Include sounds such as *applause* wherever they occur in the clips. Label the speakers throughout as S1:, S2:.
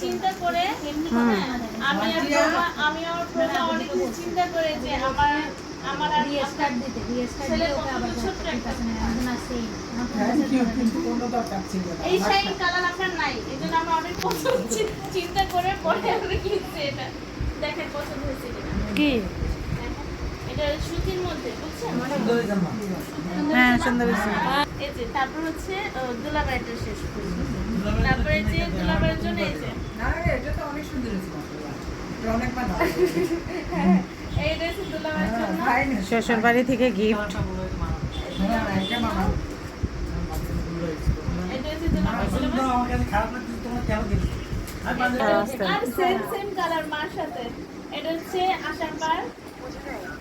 S1: চিন্তা করে আমি আর আমি অনেক চিন্তা করে যে আমার আমার আর
S2: রিস্টার্ট দিতে রিস্টার্ট
S1: ছেলে
S2: ওকে আবার
S1: ছোট্ট একটা।
S2: এখন আর সেই
S3: থ্যাংক ইউ কিন্তু কোনো দরকার ছিল না।
S1: এই শাড়ি কালার আপনার নাই এই জন্য অনেক পছন্দ চিন্তা করে পরে আমরা কিনছি এটা। দেখেন পছন্দ হয়েছে
S4: কি?
S1: এটা সুতির মধ্যে বুঝছেন?
S4: হ্যাঁ সুন্দর হয়েছে
S1: এই যে তারপর হচ্ছে আহ, দুলাভাইটা শেষ করছি। তারপরে যে দুলাভাইয়ের জন্য এই যে।
S3: না এটা তো অনেক সুন্দর হয়েছে অনেক ভালো *laughs*
S1: এইটা হচ্ছে দুলাভাইয়ের জন্য।
S4: শ্বশুর বাড়ি থেকে গিফট
S3: হ্যাঁ এটা মামা।
S1: এটা হচ্ছে দুলাভাইয়ের জন্য। আর সেম সেম কালার মার সাথে। এটা হচ্ছে আশার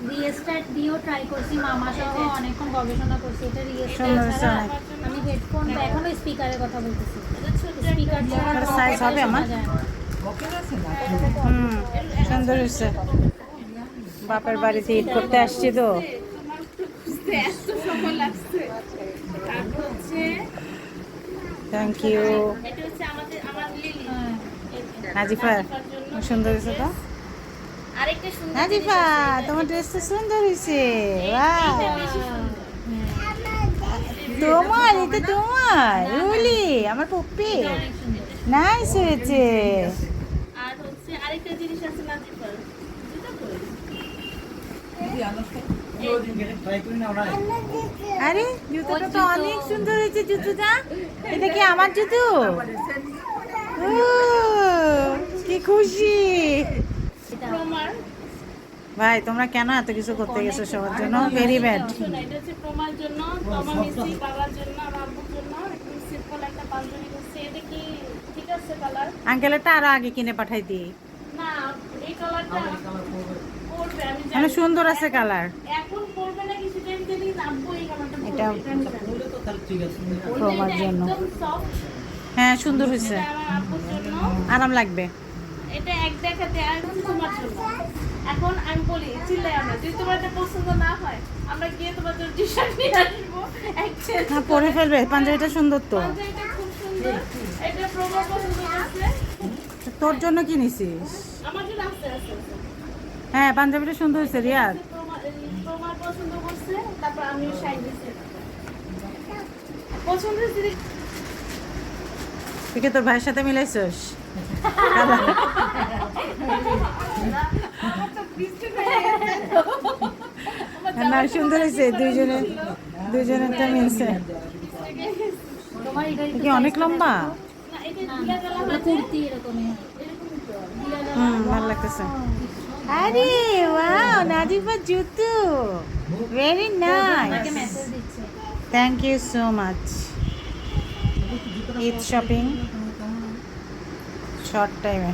S1: পার
S2: দিয়েও ট্রাই করছি মামা সহ অনেকক্ষণ গবেষণা করছি এটা
S4: অনেক।
S2: আমি হেডফোন এখনও স্পিকারের কথা বলতেছি। স্পিকার ছাড়া
S4: size হবে আমার? হুম সুন্দর হয়েছে। বাপের বাড়িতে ঈদ করতে আসছি তো। থ্যাংক ইউ
S2: হ্যাঁ।
S1: নাজিফার
S4: সুন্দর হয়েছে তো?
S1: সুন্দর
S4: নাজিফা
S1: জিনিস
S4: তোমার ড্রেস তো সুন্দর হয়েছে। তোমার এটা তোমার রুলি আমার পপ্পি।
S2: অনেক সুন্দর।
S4: নাইস হয়েছে।
S1: আর হচ্ছে আরেকটা জিনিস আছে নাজিফার
S4: আরে জুতোটা তো অনেক সুন্দর হয়েছে জুতোটা। এটা কি আমার জুতো? কি খুশি। ভাই তোমরা কেন এত কিছু করতে গেছো সবার জন্য? ভেরি ব্যাড
S1: শোনো, এটা হচ্ছে প্রমার জন্য তোমার মিস্ত্রি বাবার জন্য আমার আব্বুর জন্য। একদম সিম্পল একটা পাঞ্জাবি করছে। এটা কি ঠিক আছে কালার
S4: আঙ্কেলেরটা আরও আগে কিনে পাঠাই দিই
S1: না এই কালারটা পরবে। আমি
S4: মানে সুন্দর আছে কালার
S1: এখন পরবে না কিছু টাইম দিলেই আব্বু এই কালারটা
S4: এটা প্রমার জন্য। হ্যাঁ সুন্দর হয়েছে। আরাম লাগবে।
S1: এটা এক দেখাতে আর তোমার এখন আমি বলি চিল্লাই আমরা। যদি তোমার এটা পছন্দ না হয় আমরা গিয়ে তোমার জন্য টি শার্ট নিয়ে আসব। exchange
S4: হ্যাঁ পরে ফেলবে। পাঞ্জাবিটা সুন্দর তো।
S1: পাঞ্জাবিটা খুব সুন্দর। এটা প্রভাব পছন্দ করছে
S4: তোর জন্য কি নিছিস?
S1: আমার জন্য আসতে আসতে
S4: হ্যাঁ পাঞ্জাবিটা সুন্দর হয়েছে রিয়াদ।
S1: প্রমার পছন্দ করছে তারপর আমিও শাড়ি দিচ্ছি পছন্দ হয়েছে
S4: তুই তোর ভাইয়ের সাথে মিলাইছস? *laughs* না সুন্দর হয়েছে, দুইজনে দুইজনেরটা মিলছে। কি অনেক লম্বা? হুম, ভালো লাগতেছে। আরে ওয়াও নাজিফা জুতো। Very nice thank you so much Eid shopping short টাইমে